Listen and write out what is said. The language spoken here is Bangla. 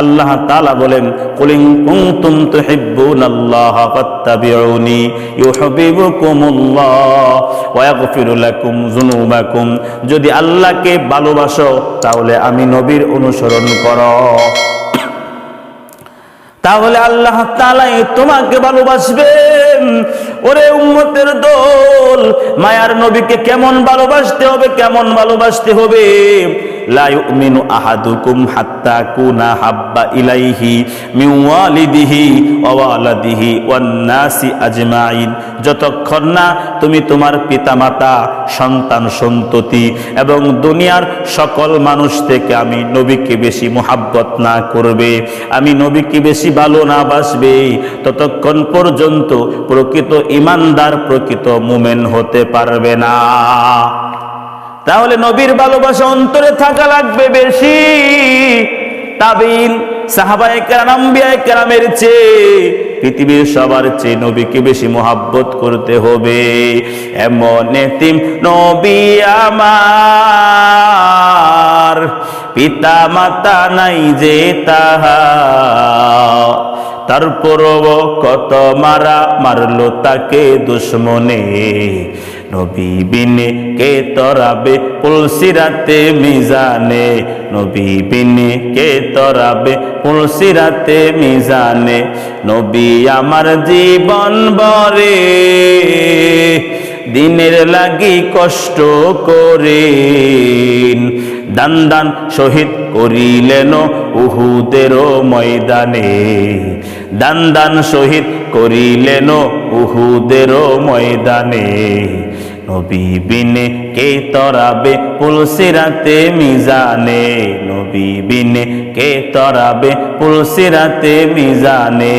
আল্লাহ তালা বলেন, কলিং কুলিন কুনতুম তুহিব্বুনাল্লাহ ফাত্তাবিউনি ইউহিব্বুকুমুল্লাহ ওয়া ইয়াগফিরু লাকুম যুনুবাকুম। যদি আল্লাহকে ভালোবাসো, তাহলে আমি নবীর অনুসরণ করো। তাহলে আল্লাহ তালাই তোমাকে ভালোবাসবেন ওরে উম্মতের দোল, মায়ার নবীকে কেমন ভালোবাসতে হবে, কেমন ভালোবাসতে হবে? লা ইউমিনু আহাদুকুম হাত্তা কুনা হাব্বা ইলাইহি মিন ওয়ালিদিহি ওয়া ওয়ালাদিহি ওয়ান নাসি আজমাইন। যতক্ষণ না তুমি তোমার পিতামাতা, সন্তান, সন্ততি এবং দুনিয়ার সকল মানুষ থেকে আমি নবীকে বেশি মোহাব্বত না করবে, আমি নবীকে বেশি ভালো না বাসবে, ততক্ষণ পর্যন্ত প্রকৃত ইমানদার, প্রকৃত মুমেন হতে পারবে না। তাহলে নবীর ভালোবাসা অন্তরে থাকা লাগবে বেশি। তাবিল, সাহাবায়ে কেরাম, আম্বিয়ায়ে কেরামের চেয়ে পৃথিবীর সবার চেয়ে নবীকে বেশি মোহাব্বত করতে হবে। এমন এতিম নবী আমার পিতা মাতা নাই যে তাহা। তারপরও কত মারা মারলো তাকে দুশ্মনে। নবী বিনে কে তরাবে পুলসিরাতে মিজানে? নবী বিনে কে তরাবে পুলসিরাতে মিজানে? নবী আমার জীবন বরে দিনের লাগি কষ্ট করে দান দান শহীদ করিলেন উহুদের ময়দানে। দান দান শহীদ করিলেন উহুদের ময়দানে। নবী বিনে কে তরাবে পুলসিরাতে মিজানে। নবী বিনে কে তরাবে পুলসিরাতে মিজানে।